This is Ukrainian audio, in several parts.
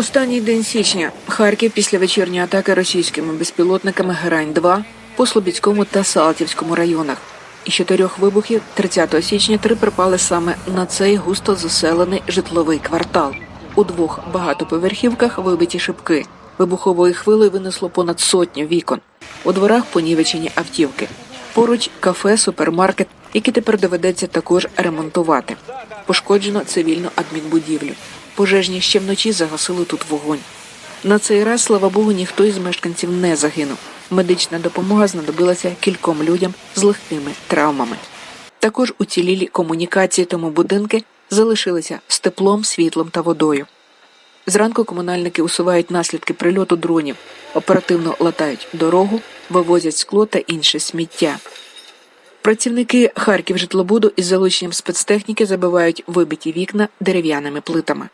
Останній день січня Харків після вечірньої атаки російськими безпілотниками Герань-2 по Слобідському та Салтівському районах. Із чотирьох вибухів 30 січня три припали саме на цей густо заселений житловий квартал. У двох багатоповерхівках вибиті шибки. Вибухової хвили винесло понад сотню вікон. У дворах понівечені автівки. Поруч кафе, супермаркет, які тепер доведеться також ремонтувати. Пошкоджено цивільну адмінбудівлю. Пожежні ще вночі загасили тут вогонь. На цей раз, слава Богу, ніхто із мешканців не загинув. Медична допомога знадобилася кільком людям з легкими травмами. Також уцілілі комунікації, тому будинки залишилися з теплом, світлом та водою. Зранку комунальники усувають наслідки прильоту дронів, оперативно латають дорогу, вивозять скло та інше сміття. Працівники Харків житлобуду із залученням спецтехніки забивають вибиті вікна дерев'яними плитами.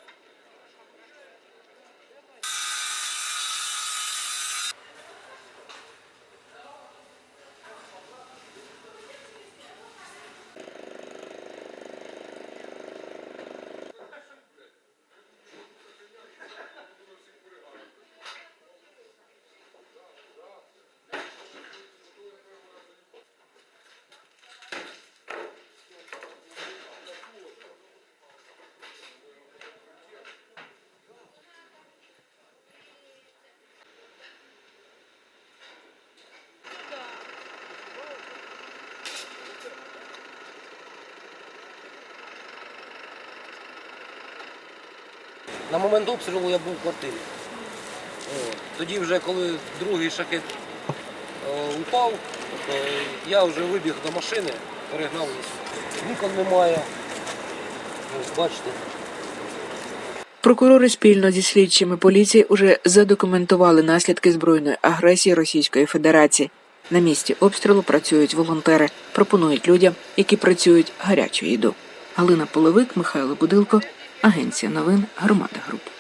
На момент обстрілу я був в квартирі. Тоді вже коли другий шахет е, упав, то я вже вибіг до машини, перегнав її. Вікон немає. Бачите. Прокурори спільно зі слідчими поліції уже задокументували наслідки збройної агресії Російської Федерації. На місці обстрілу працюють волонтери, пропонують людям, які працюють гарячу їду. Галина Половик, Михайло Будилко, Агенція новин Громада Груп.